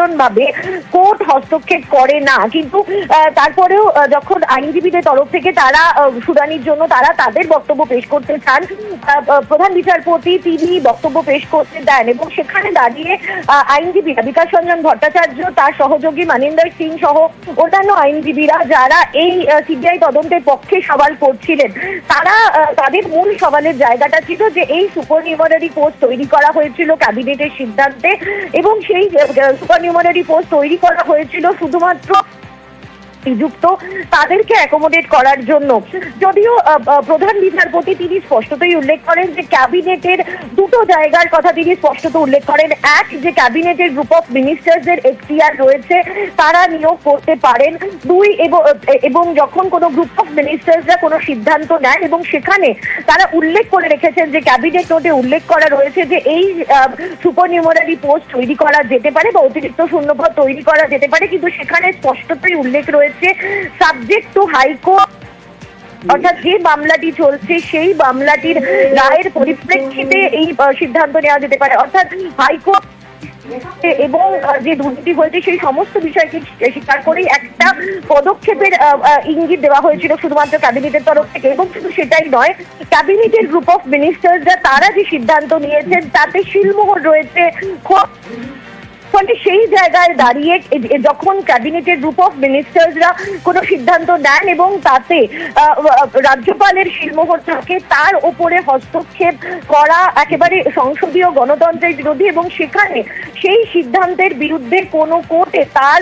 ভাবে কোর্ট হস্তক্ষেপ করে না। কিন্তু তারপরেও যখন আইনজীবীদের তরফ থেকে তারা শুনানির জন্য তারা তাদের বক্তব্য পেশ করতে চান প্রধান বিচারপতি তিনি বক্তব্য পেশ করতে দেন এবং সেখানে দাঁড়িয়ে আইনজীবীরা বিকাশ রঞ্জন ভট্টাচার্য, তার সহযোগী মানিন্দর সিং সহ অন্যান্য আইনজীবীরা যারা এই সিবিআই তদন্তের পক্ষে সওয়াল করছিলেন, তারা তাদের মূল সওয়ালের জায়গাটা ছিল যে এই সুপার নিউমারারি পোস্ট তৈরি করা হয়েছিল ক্যাবিনেটের সিদ্ধান্তে এবং সেই সুপার নিউমারারি পোস্ট তৈরি করা হয়েছিল শুধুমাত্র নিযুক্ত তাদেরকে অ্যাকোমোডেট করার জন্য। যদিও প্রধান বিচারপতি তিনি স্পষ্টতই উল্লেখ করেন যে ক্যাবিনেটের দুটো জায়গার কথা তিনি স্পষ্টত উল্লেখ করেন। এক, যে ক্যাবিনেটের গ্রুপ অফ মিনিস্টার্সের এখতিয়ার রয়েছে, তারা নিয়োগ করতে পারেন। দুই, এবং এবং যখন কোনো গ্রুপ অফ মিনিস্টার্সরা কোনো সিদ্ধান্ত নেয় এবং সেখানে তারা উল্লেখ করে রেখেছেন যে ক্যাবিনেট নোটে উল্লেখ করা রয়েছে যে এই সুপার নিউমারারি পোস্ট তৈরি করা যেতে পারে বা অতিরিক্ত শূন্যপদ তৈরি করা যেতে পারে, কিন্তু সেখানে স্পষ্টতই উল্লেখ রয়েছে সাবজেক্ট টু হাইকোর্ট অর্থাৎ যে মামলাটি চলছে, সেই মামলাটির রায়ের পরিপ্রেক্ষিতে এই সিদ্ধান্ত নেওয়া যেতে পারে। অর্থাৎ হাইকোর্ট এবং যে দুর্নীতি হয়েছে, সেই সমস্ত বিষয়কে স্বীকার করেই একটা পদক্ষেপের ইঙ্গিত দেওয়া হয়েছিল শুধুমাত্র ক্যাবিনেটের তরফ থেকে। এবং শুধু সেটাই নয়, ক্যাবিনেটের গ্রুপ অফ মিনিস্টার্সরা তারা যে সিদ্ধান্ত নিয়েছেন, তাতে শিলমোহর রয়েছে। খুব ফলে সেই জায়গায় দাঁড়িয়ে যখন ক্যাবিনেটের গ্রুপ অফ মিনিস্টার্সরা কোনো সিদ্ধান্ত নেন এবং তাতে রাজ্যপালের শিলমোহর থাকে, তার উপরে হস্তক্ষেপ করা একেবারে সংসদীয় গণতন্ত্রের বিরোধী এবং সেখানে সেই সিদ্ধান্তের বিরুদ্ধে কোনো কোর্টে তার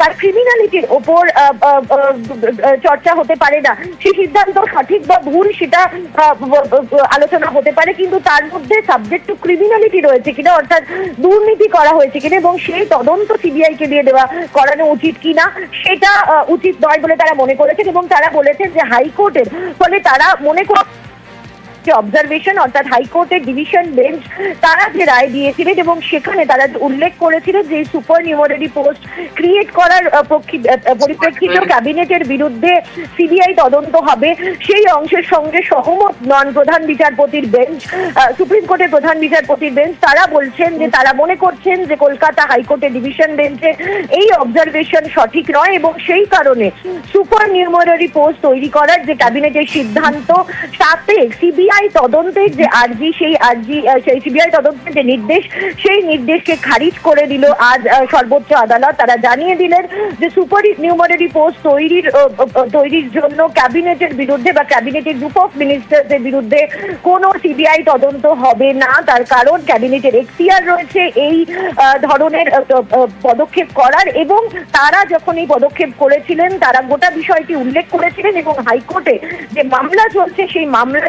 তার ক্রিমিনালিটির ওপর চর্চা হতে পারে না। সেই সিদ্ধান্ত সঠিক বা ভুল সেটা আলোচনা হতে পারে, কিন্তু তার মধ্যে সাবজেক্ট টু ক্রিমিনালিটি রয়েছে কিনা, অর্থাৎ দুর্নীতি করা হয়েছে কিনা এবং সেই তদন্ত সিবিআই কে দিয়ে দেওয়া করানো উচিত কিনা, সেটা উচিত নয় বলে তারা মনে করেছেন এবং তারা বলেছেন যে হাইকোর্টের ফলে তারা মনে কর যে অবজারভেশন অর্থাৎ হাইকোর্টের ডিভিশন বেঞ্চ তারা যে রায় দিয়েছিলেন এবং সেখানে তারা উল্লেখ করেছিলেন যে সুপার নিউমারারি পোস্ট ক্রিয়েট করার পরিপ্রেক্ষিতে ক্যাবিনেটের বিরুদ্ধে সিবিআই তদন্ত হবে। সেই অংশের সঙ্গে সহমত নন প্রধান বিচারপতির বেঞ্চ সুপ্রিম কোর্টের প্রধান বিচারপতির বেঞ্চ তারা বলছেন যে তারা মনে করছেন যে কলকাতা হাইকোর্টের ডিভিশন বেঞ্চে এই অবজারভেশন সঠিক নয় এবং সেই কারণে সুপার নিউমারারি পোস্ট তৈরি করার যে ক্যাবিনেটের সিদ্ধান্ত তাতে সিবিআই তদন্তের যে আর্জি, সেই আর্জি সেই সিবিআই তদন্তের যে নির্দেশ, সেই নির্দেশকে খারিজ করে দিল আজ সর্বোচ্চ আদালত। তারা জানিয়ে দিলেন যে সুপার নিউমারারি পোস্ট তৈরির তৈরির জন্য ক্যাবিনেটের বিরুদ্ধে বা ক্যাবিনেটের গ্রুপ অফ মিনিস্টার্সের বিরুদ্ধে কোনো সিবিআই তদন্ত হবে না। তার কারণ ক্যাবিনেটের এখতিয়ার রয়েছে এই ধরনের পদক্ষেপ করার এবং তারা যখন এই পদক্ষেপ করেছিলেন, তারা গোটা বিষয়টি উল্লেখ করেছিলেন এবং হাইকোর্টে যে মামলা চলছে, সেই মামলার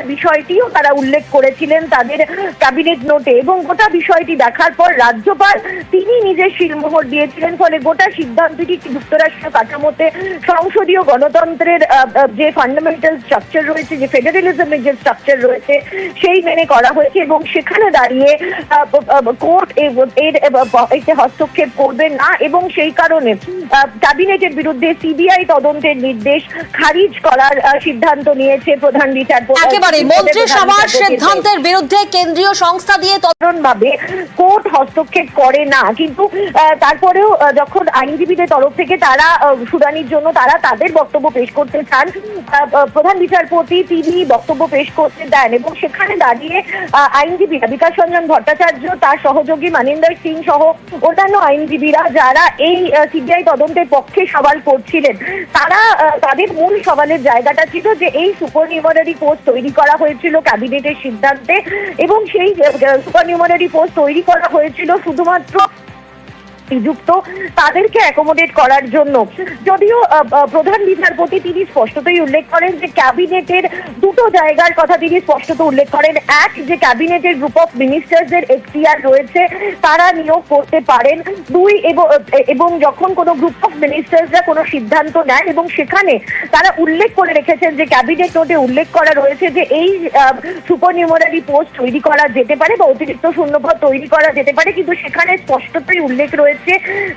বিষয়টিও তারা উল্লেখ করেছিলেন তাদের ক্যাবিনেট নোটে এবং গোটা বিষয়টি দেখার পর রাজ্যপাল তিনি নিজের শিলমোহর দিয়েছিলেন, ফলে গোটা সিদ্ধান্তটি যুক্তরাষ্ট্র কাঠামোতে সংসদীয় গণতন্ত্রের যে ফান্ডামেন্টাল স্ট্রাকচার রয়েছে, যে ফেডারেলিজমের যে স্ট্রাকচার রয়েছে, সেই মেনে করা হয়েছে এবং সেখানে দাঁড়িয়ে কোর্ট এর এতে হস্তক্ষেপ করবে না এবং সেই কারণে ক্যাবিনেটের বিরুদ্ধে সিবিআই তদন্তের নির্দেশ খারিজ করার সিদ্ধান্ত নিয়েছে প্রধান বিচারপতি। মন্ত্রিসভার সিদ্ধান্তের বিরুদ্ধে কেন্দ্রীয় সংস্থা দিয়ে তদন্ত ভাবে কোর্ট হস্তক্ষেপ করে না। কিন্তু তারপরেও যখন আইনজীবীদের তরফ থেকে তারা শুনানির জন্য তারা তাদের বক্তব্য পেশ করতে চান প্রধান বিচারপতি তিনি বক্তব্য পেশ করতে দেন এবং সেখানে দাঁড়িয়ে আইনজীবীরা বিকাশ রঞ্জন ভট্টাচার্য তার সহযোগী মানিন্দর সিং সহ অন্যান্য আইনজীবীরা যারা এই সিবিআই তদন্তের পক্ষে সওয়াল করছিলেন তারা তাদের মূল সওয়ালের জায়গাটা ছিল যে এই সুপার নিউমারারি পোস্ট তৈরি করা হয়েছিল। ক্যাবিনেটের সিদ্ধান্তে এবং সেই সুপার নিউমারি পোস্ট তৈরি করা হয়েছিল শুধুমাত্র নিযুক্ত তাদেরকে অ্যাকোমোডেট করার জন্য। যদিও প্রধান বিচারপতি তিনি স্পষ্টতই উল্লেখ করেন যে ক্যাবিনেটের দুটো জায়গার কথা তিনি স্পষ্টত উল্লেখ করেন। এক, যে ক্যাবিনেটের গ্রুপ অফ মিনিস্টার্সের এখতিয়ার রয়েছে, তারা নিয়োগ করতে পারেন। দুই, এবং যখন কোনো গ্রুপ অফ মিনিস্টার্সরা কোনো সিদ্ধান্ত নেন এবং সেখানে তারা উল্লেখ করে রেখেছেন যে ক্যাবিনেট নোটে উল্লেখ করা রয়েছে যে এই সুপার নিউমারারি পোস্ট তৈরি করা যেতে পারে বা অতিরিক্ত শূন্যপদ তৈরি করা যেতে পারে, কিন্তু সেখানে স্পষ্টতই উল্লেখ রয়েছে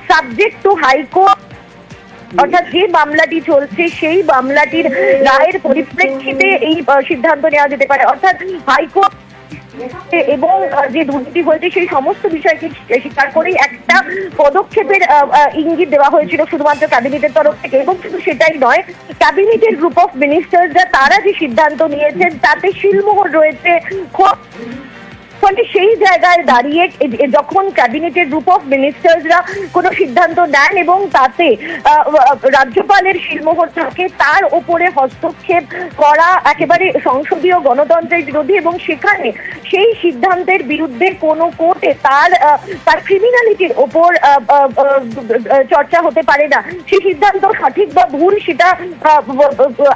সাবজেক্ট টু হাইকোর্ট অর্থাৎ যে মামলাটি চলছে, সেই মামলাটির রায়ের পরিপ্রেক্ষিতে এই সিদ্ধান্ত নেওয়া যেতে পারে। অর্থাৎ হাইকোর্ট এবং যে দুর্নীতি হয়েছে, সেই সমস্ত বিষয়কে স্বীকার করেই একটা পদক্ষেপের ইঙ্গিত দেওয়া হয়েছিল শুধুমাত্র ক্যাবিনেটের তরফ থেকে। এবং শুধু সেটাই নয়, ক্যাবিনেটের গ্রুপ অফ মিনিস্টার্সরা তারা যে সিদ্ধান্ত নিয়েছেন, তাতে শিলমোহর রয়েছে। খুব ফলে সেই জায়গায় দাঁড়িয়ে যখন ক্যাবিনেটের গ্রুপ অফ মিনিস্টার্সরা কোনো সিদ্ধান্ত নেন এবং তাতে রাজ্যপালের শিলমোহর থাকে, তার ওপরে হস্তক্ষেপ করা একেবারে সংসদীয় গণতন্ত্রের বিরোধী এবং সেখানে সেই সিদ্ধান্তের বিরুদ্ধে কোনো কোর্টে তার তার ক্রিমিনালিটির ওপর চর্চা হতে পারে না। সেই সিদ্ধান্ত সঠিক বা ভুল সেটা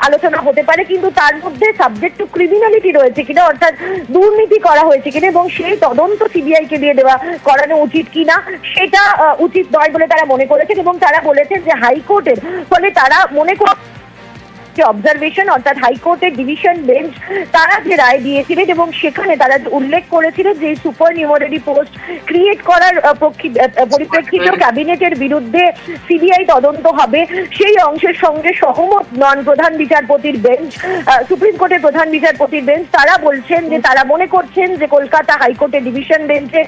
আলোচনা হতে পারে, কিন্তু তার মধ্যে সাবজেক্ট টু ক্রিমিনালিটি রয়েছে কিনা, অর্থাৎ দুর্নীতি করা হয়েছে কিনা এবং সেই তদন্ত সিবিআই কে দিয়ে দেওয়া করানো উচিত কিনা, সেটা উচিত নয় বলে তারা মনে করেছেন এবং তারা বলেছেন যে হাইকোর্টের ফলে তারা মনে কর যে অবজারভেশন অর্থাৎ হাইকোর্টের ডিভিশন বেঞ্চ তারা যে রায় দিয়েছিলেন এবং সেখানে তারা উল্লেখ করেছিলেন যে সুপার নিউমারি পোস্ট ক্রিয়েট করার পরিপ্রেক্ষিতে ক্যাবিনেটের বিরুদ্ধে সিবিআই তদন্ত হবে। সেই অংশের সঙ্গে সহমত নন প্রধান বিচারপতির বেঞ্চ সুপ্রিম কোর্টের প্রধান বিচারপতির বেঞ্চ তারা বলছেন যে তারা মনে করছেন যে কলকাতা হাইকোর্টের ডিভিশন বেঞ্চে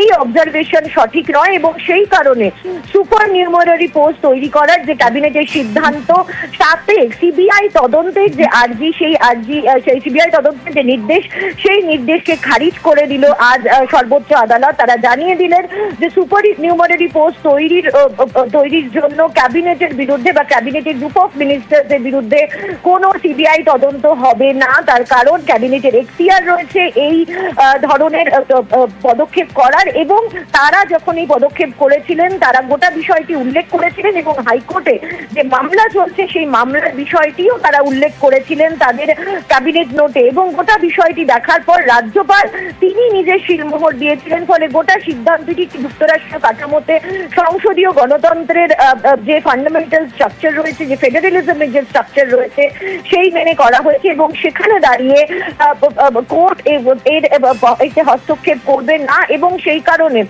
এই অবজারভেশন সঠিক নয় এবং সেই কারণে সুপার নিউমারি পোস্ট তৈরি করার যে ক্যাবিনেটের সিদ্ধান্ত সাথে সিবিআই তদন্তের যে আর্জি, সেই আর্জি সেই সিবিআই তদন্তের যে নির্দেশ, সেই নির্দেশকে খারিজ করে দিল আজ সর্বোচ্চ আদালত। তারা জানিয়ে দিলেন যে সুপার নিউমারি পোস্ট তৈরির তৈরির জন্য ক্যাবিনেটের বিরুদ্ধে বা ক্যাবিনেটের গ্রুপ অফ মিনিস্টারদের বিরুদ্ধে কোনো সিবিআই তদন্ত হবে না। তার কারণ ক্যাবিনেটের এখতিয়ার রয়েছে এই ধরনের পদক্ষেপ করার এবং তারা যখন এই পদক্ষেপ করেছিলেন, তারা গোটা বিষয়টি উল্লেখ করেছিলেন এবং হাইকোর্টে যে মামলা চলছে, সেই মামলার বিষয়টিও তারা উল্লেখ করেছিলেন তাদের ক্যাবিনেট নোটে। এবং গোটা বিষয়টি দেখার পর রাজ্যপাল তিনি নিজের শিলমোহর দিয়েছিলেন, ফলে গোটা সিদ্ধান্তটি যুক্তরাষ্ট্র কাঠামোতে সংসদীয় গণতন্ত্রের যে ফান্ডামেন্টাল স্ট্রাকচার রয়েছে, যে ফেডারেলিজমের যে স্ট্রাকচার রয়েছে, সেই মেনে করা হয়েছে এবং সেখানে দাঁড়িয়ে কোর্ট এর এতে হস্তক্ষেপ করবে না এবং সেই কারণে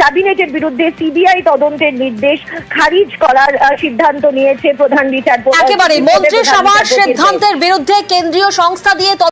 ক্যাবিনেটের বিরুদ্ধে সিবিআই তদন্তের নির্দেশ খারিজ করার সিদ্ধান্ত নিয়েছে প্রধান বিচারপতি। বেঞ্চ। সিদ্ধান্তের বিরুদ্ধে কেন্দ্রীয় সংস্থা দিয়ে